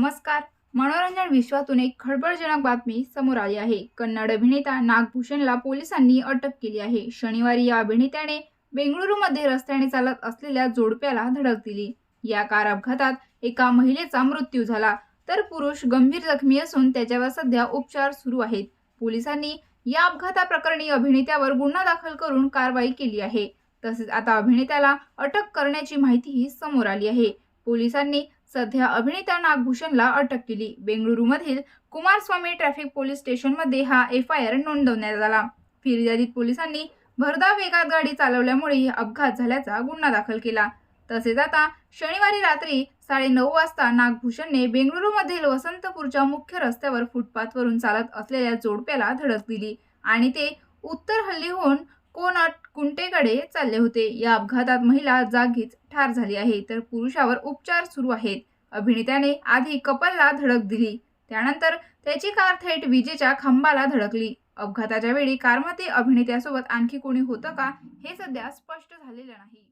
नमस्कार. मनोरंजन विश्वातून एक खळबळजनक बातमी समोर आली आहे. कन्नड अभिनेता नागभूषणला पोलिसांनी अटक केली आहे. शनिवारी या अभिनेत्याने बेंगळुरूमध्ये रस्त्याने चालत असलेल्या जोडप्याला धडक दिली. या कार अपघातात एका महिलेचा मृत्यू झाला. तर पुरुष गंभीर जखमी असून त्याच्यावर सध्या उपचार सुरू आहेत. पोलिसांनी या अपघाताप्रकरणी अभिनेत्यावर गुन्हा दाखल करून कारवाई केली आहे. तसेच आता अभिनेत्याला अटक करण्याची माहितीही समोर आली आहे. पोलिसांनी सध्या अभिनेता नागभूषणला अटक केली. बेंगळुरूमधील कुमारस्वामी ट्रॅफिक पोलीस स्टेशनमध्ये हा एफ आय आर नोंदवण्यात आला. फिर्यादीत पोलिसांनी भरधाव वेगात गाडी चालवल्यामुळे अपघात झाल्याचा गुन्हा दाखल केला. तसेच आता शनिवारी रात्री साडेनऊ वाजता नागभूषणने बेंगळुरूमधील वसंतपूरच्या मुख्य रस्त्यावर फुटपाथवरून चालत असलेल्या जोडप्याला धडक दिली आणि ते उत्तर हल्लीहून कोनट कुंटेकडे चालले होते. या अपघातात महिला जागीच ठार झाली आहे. तर पुरुषावर उपचार सुरू आहेत. अभिनेत्याने आधी कपलला धडक दिली. त्यानंतर त्याची कार थेट विजेच्या खांबाला धडकली. अपघाताच्या वेळी कारमध्ये अभिनेत्यासोबत आणखी कोणी होतं का हे सध्या स्पष्ट झालेलं नाही.